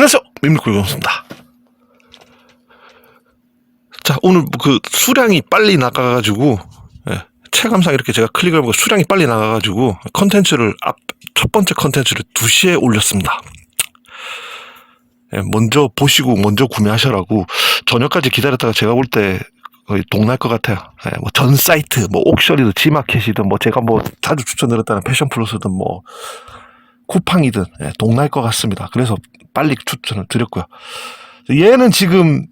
안녕하세요. 민물고기였습니다. 자, 오늘 그 수량이 빨리 나가가지고, 예, 체감상 이렇게 제가 클릭을 해보고 수량이 빨리 나가가지고, 컨텐츠를 앞, 첫 번째 컨텐츠를 2시에 올렸습니다. 예, 먼저 보시고 먼저 구매하셔라고 저녁까지 기다렸다가 제가 볼때 거의 동날 것 같아요. 예, 뭐전 사이트, 뭐 옥션이든 지마켓이든 뭐 제가 뭐 자주 추천드렸다는 패션 플러스든 뭐 쿠팡이든 예, 동날 것 같습니다. 그래서 빨리 추천을 드렸고요. 얘는 지금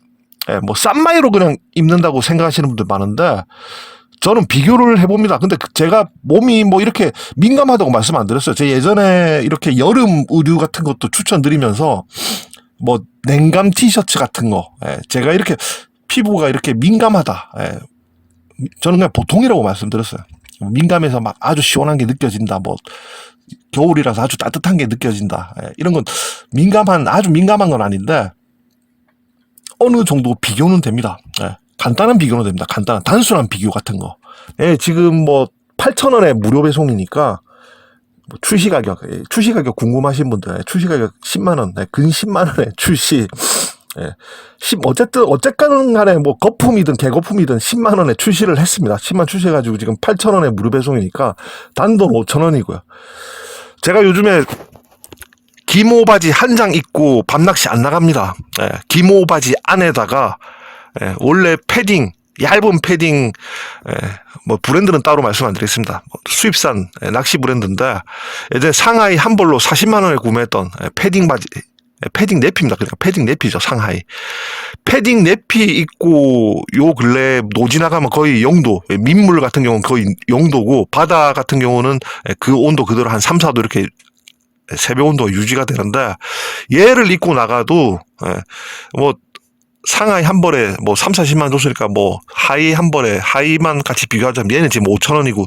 예, 뭐 싼마이로 그냥 입는다고 생각하시는 분들 많은데 저는 비교를 해봅니다. 근데 그 제가 몸이 뭐 이렇게 민감하다고 말씀 안 드렸어요. 제 예전에 이렇게 여름 의류 같은 것도 추천드리면서 뭐 냉감 티셔츠 같은 거 예, 제가 이렇게 피부가 이렇게 민감하다. 예, 저는 그냥 보통이라고 말씀드렸어요. 민감해서 막 아주 시원한 게 느껴진다. 뭐 겨울이라서 아주 따뜻한 게 느껴진다. 예, 이런 건 민감한 아주 민감한 건 아닌데 어느 정도 비교는 됩니다. 예, 간단한 비교는 됩니다. 간단한 단순한 비교 같은 거. 예, 지금 뭐 8,000원에 무료 배송이니까 뭐 출시 가격, 예, 출시 가격 궁금하신 분들, 예, 출시 가격 10만 원, 예, 근 10만 원에 출시. 예, 10, 어쨌든 어쨌든 간에 뭐 거품이든 개거품이든 10만 원에 출시를 했습니다. 10만 출시해가지고 지금 8천 원에 무료 배송이니까 단돈 5천 원이고요. 제가 요즘에 기모 바지 한 장 입고 밤낚시 안 나갑니다. 예, 기모 바지 안에다가 예, 원래 패딩 얇은 패딩 예, 뭐 브랜드는 따로 말씀 안 드리겠습니다. 뭐 수입산 예, 낚시 브랜드인데 예전에 상하이 한 벌로 40만 원에 구매했던 예, 패딩 바지 예, 패딩 네피입니다. 그러니까 패딩 네피죠 상하이. 패딩 네피 입고 요 근래 노지 나가면 거의 영도 예, 민물 같은 경우는 거의 영도고 바다 같은 경우는 예, 그 온도 그대로 한 3, 4도 이렇게 세배 온도가 유지가 되는데 얘를 입고 나가도 예, 뭐 상하이 한 벌에 뭐 3, 40만 줬으니까 뭐 하이 한 벌에 하이만 같이 비교하자면 얘는 지금 5천 원이고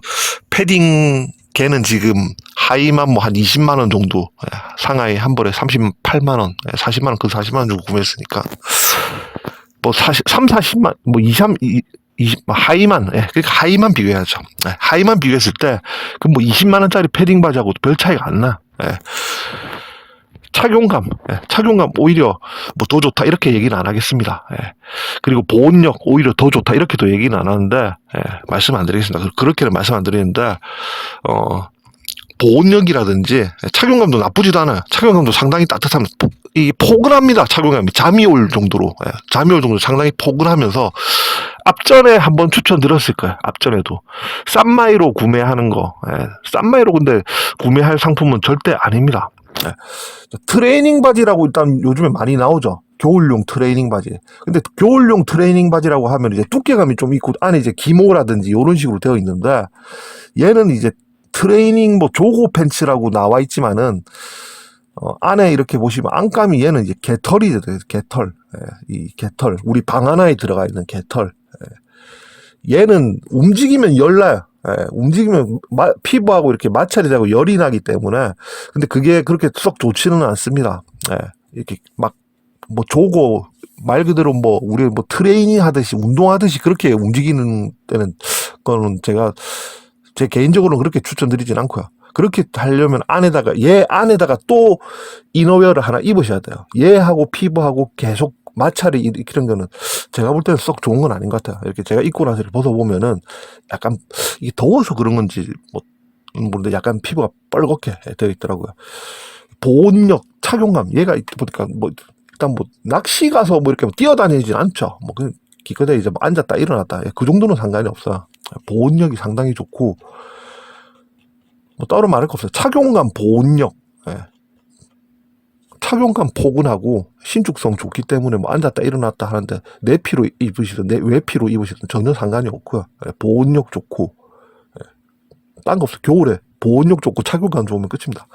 패딩 걔는 지금 하이만 뭐 한 20만 원 정도 예, 상하이 한 벌에 38만 원, 예, 40만 원그 40만 원 주고 구매했으니까 뭐 40, 3, 40만 뭐 2, 3, 2, 20, 하이만, 예, 그러니까 하이만 비교해야죠. 예, 하이만 비교했을 때, 그 뭐 20만 원짜리 패딩 바지하고 별 차이가 안 나. 예. 착용감, 예, 착용감 오히려 뭐 더 좋다 이렇게 얘기는 안 하겠습니다. 예. 그리고 보온력 오히려 더 좋다 이렇게도 얘기는 안 하는데 예, 말씀 안 드리겠습니다. 그- 그렇게는 말씀 안 드리는데 어 보온력이라든지 착용감도 나쁘지도 않아요. 착용감도 상당히 따뜻한 포- 이 포근합니다. 착용감이 잠이 올 정도로 예, 잠이 올 정도로 상당히 포근하면서 앞전에 한번 추천드렸을 거예요. 앞전에도 싼마이로 구매하는 거, 예, 싼마이로 근데 구매할 상품은 절대 아닙니다. 예. 트레이닝 바지라고 일단 요즘에 많이 나오죠. 겨울용 트레이닝 바지. 근데 겨울용 트레이닝 바지라고 하면 이제 두께감이 좀 있고 안에 이제 기모라든지 이런 식으로 되어 있는데 얘는 이제 트레이닝 뭐 조고 팬츠라고 나와 있지만은 어, 안에 이렇게 보시면 안감이 얘는 이제 개털이 들어요. 개털. 예, 이 개털. 우리 방 하나에 들어가 있는 개털. 예. 얘는 움직이면 열나요. 예, 움직이면 마- 피부하고 이렇게 마찰이 되고 열이 나기 때문에 근데 그게 그렇게 썩 좋지는 않습니다. 예, 이렇게 막 뭐 조고 말 그대로 뭐 우리 뭐 트레이닝 하듯이 운동하듯이 그렇게 움직이는 때는 거는 제가 제 개인적으로는 그렇게 추천드리진 않고요. 그렇게 하려면 안에다가 얘 안에다가 또 이너웨어를 하나 입으셔야 돼요. 얘하고 피부하고 계속 마찰이 일- 이런 거는 제가 볼 때는 썩 좋은 건 아닌 것 같아요. 이렇게 제가 입고 나서 벗어보면은 약간 이게 더워서 그런 건지 뭐 모르는데 약간 피부가 뻘겋게 되어 있더라고요. 보온력, 착용감 얘가 보니까 뭐 일단 뭐 낚시 가서 뭐 이렇게 뛰어다니진 않죠. 뭐 그냥 기껏해 이제 뭐 앉았다 일어났다 예, 그 정도는 상관이 없어요. 보온력이 상당히 좋고 뭐 따로 말할 거 없어요. 착용감, 보온력, 예. 착용감 포근하고 신축성 좋기 때문에 뭐 앉았다 일어났다 하는데 내 피로 입으시든 내 외피로 입으시든 전혀 상관이 없고요. 예, 보온력 좋고 딴거 없어. 겨울에 보온력 좋고 착용감 좋으면 끝입니다.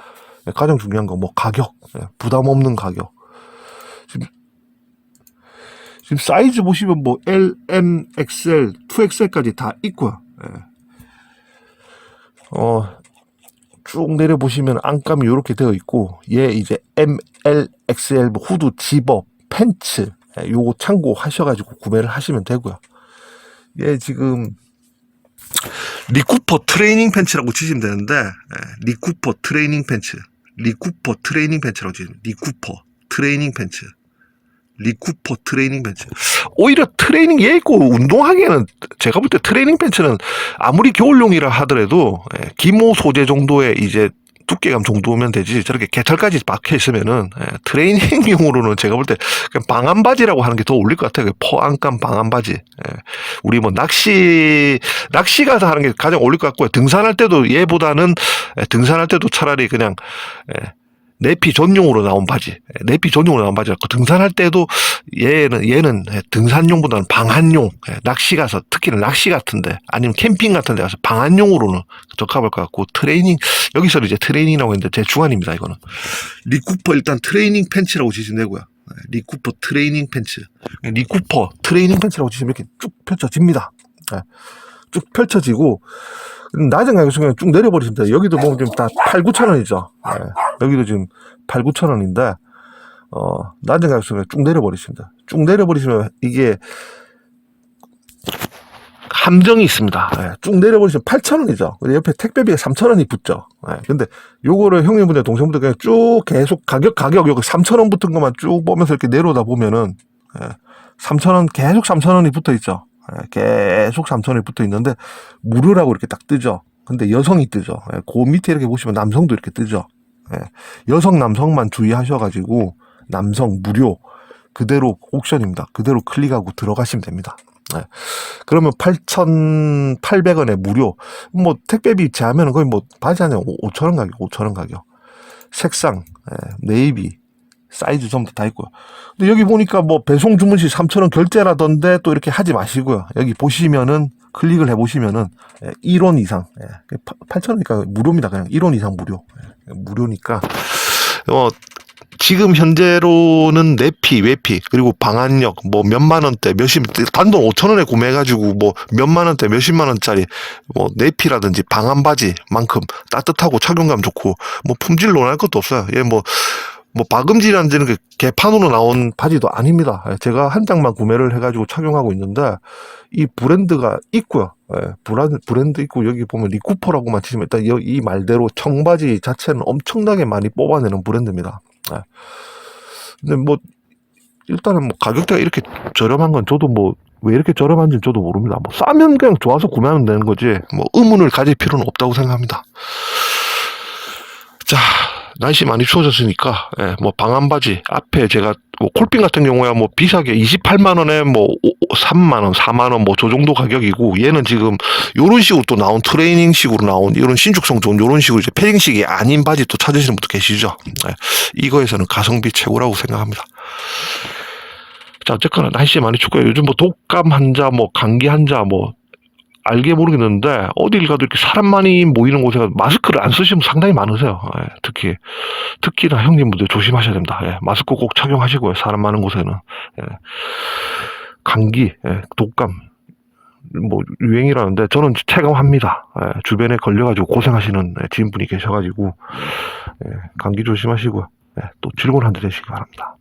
예, 가장 중요한 거뭐 가격, 예, 부담 없는 가격. 지금 지금 사이즈 보시면 뭐 L, M, XL, 2XL까지 다 있고요. 예. 어, 쭉 내려 보시면 안감이 이렇게 되어 있고 얘 이제 M, L, XL 뭐 후드, 집업, 팬츠 예, 요거 참고하셔가지고 구매를 하시면 되고요. 얘 지금 리쿠퍼 트레이닝 팬츠라고 치시면 되는데 예, 리쿠퍼 트레이닝 팬츠 리쿠퍼 트레이닝 팬츠라고 치시면 리쿠퍼 트레이닝 팬츠. 리쿠퍼 트레이닝 팬츠. 오히려 트레이닝 얘 입고 운동하기에는 제가 볼 때 트레이닝 팬츠는 아무리 겨울용이라 하더라도 예, 기모 소재 정도의 이제 두께감 정도면 되지 저렇게 개털까지 박혀 있으면은 예, 트레이닝용으로는 제가 볼 때 방한 바지라고 하는 게 더 어울릴 것 같아요. 그 포안감 방한 바지. 예. 우리 뭐 낚시 낚시 가서 하는 게 가장 어울릴 것 같고요. 등산할 때도 얘보다는 예, 등산할 때도 차라리 그냥 예, 내피 전용으로 나온 바지, 예, 내피 전용으로 나온 바지였고 등산할 때도 얘는 얘는 예, 등산용보다는 방한용, 예, 낚시 가서 특히는 낚시 같은데 아니면 캠핑 같은데 가서 방한용으로는 적합할 것 같고 트레이닝 여기서는 이제 트레이닝이라고 했는데 제 주관입니다 이거는 리쿠퍼 일단 트레이닝 팬츠라고 지시면 되고요. 예, 리쿠퍼 트레이닝 팬츠, 예, 리쿠퍼 트레이닝 팬츠라고 지시면 이렇게 쭉 펼쳐집니다. 예, 쭉 펼쳐지고 낮은 가격에서 그냥 쭉 내려버리시면 돼요. 여기도 보면 지금 다 8, 9천 원이죠. 예, 여기도 지금 8, 9천 원인데, 어, 낮은 가격에서 그냥 쭉 내려버리십니다. 쭉 내려버리시면 이게 함정이 있습니다. 예, 쭉 내려버리시면 8천 원이죠. 옆에 택배비가 3천 원이 붙죠. 예, 근데 요거를 형님분들, 동생분들 그냥 쭉 계속 가격, 가격, 여기 3천 원 붙은 것만 쭉 보면서 이렇게 내려오다 보면은, 예, 3천 원, 계속 3천 원이 붙어 있죠. 예, 계속 3천 원이 붙어 있는데, 무료라고 이렇게 딱 뜨죠. 근데 여성이 뜨죠. 예, 그 밑에 이렇게 보시면 남성도 이렇게 뜨죠. 예, 여성, 남성만 주의하셔가지고, 남성 무료, 그대로 옥션입니다. 그대로 클릭하고 들어가시면 됩니다. 예. 그러면 8,800원에 무료. 뭐, 택배비 제하면 거의 뭐, 바지 하나 5,000원 가격, 5,000원 가격. 색상, 예, 네이비, 사이즈 전부 다 있고요. 근데 여기 보니까 뭐, 배송 주문 시 3,000원 결제라던데 또 이렇게 하지 마시고요. 여기 보시면은, 클릭을 해보시면은, 예, 1원 이상, 예, 8,000원이니까 무료입니다. 그냥 1원 이상 무료. 예, 무료니까. 어, 지금 현재로는 내피, 외피, 그리고 방한력, 뭐 몇만 원대, 몇십, 단돈 5천 원에 구매해가지고 뭐 몇만 원대, 몇십만 원짜리 뭐 내피라든지 방한 바지만큼 따뜻하고 착용감 좋고 뭐 품질 논할 것도 없어요. 얘 뭐, 뭐 박음질이라는 데는 그 개판으로 나온 바지도 아닙니다. 예, 제가 한 장만 구매를 해가지고 착용하고 있는데 이 브랜드가 있고요. 예, 브랜드, 있고 여기 보면 리쿠퍼라고만 치시면 일단 여- 이 말대로 청바지 자체는 엄청나게 많이 뽑아내는 브랜드입니다. 예. 근데 뭐 일단은 뭐 가격대가 이렇게 저렴한 건 저도 뭐 왜 이렇게 저렴한지는 저도 모릅니다. 뭐 싸면 그냥 좋아서 구매하면 되는 거지 뭐 의문을 가질 필요는 없다고 생각합니다. 자 날씨 많이 추워졌으니까 예, 뭐 방한 바지 앞에 제가 뭐 콜핀 같은 경우야 뭐 비싸게 28만 원에 뭐 3만 원, 4만 원 뭐 저 정도 가격이고 얘는 지금 요런 식으로 또 나온 트레이닝식으로 나온 이런 신축성 좋은 요런 식으로 이제 패딩식이 아닌 바지 또 찾으시는 분도 계시죠. 예, 이거에서는 가성비 최고라고 생각합니다. 자, 어쨌거나 날씨 많이 춥고요. 요즘 뭐 독감 환자, 뭐 감기 환자, 뭐 알게 모르겠는데 어딜 가도 이렇게 사람 많이 모이는 곳에 마스크를 안 쓰시면 상당히 많으세요. 예, 특히 특히나 형님분들 조심하셔야 됩니다. 예, 마스크 꼭 착용하시고요. 사람 많은 곳에는 예, 감기, 예, 독감 뭐 유행이라는데 저는 체감합니다. 예, 주변에 걸려가지고 고생하시는 예, 지인분이 계셔가지고 예, 감기 조심하시고요. 예, 또 즐거운 한 주 되시기 바랍니다.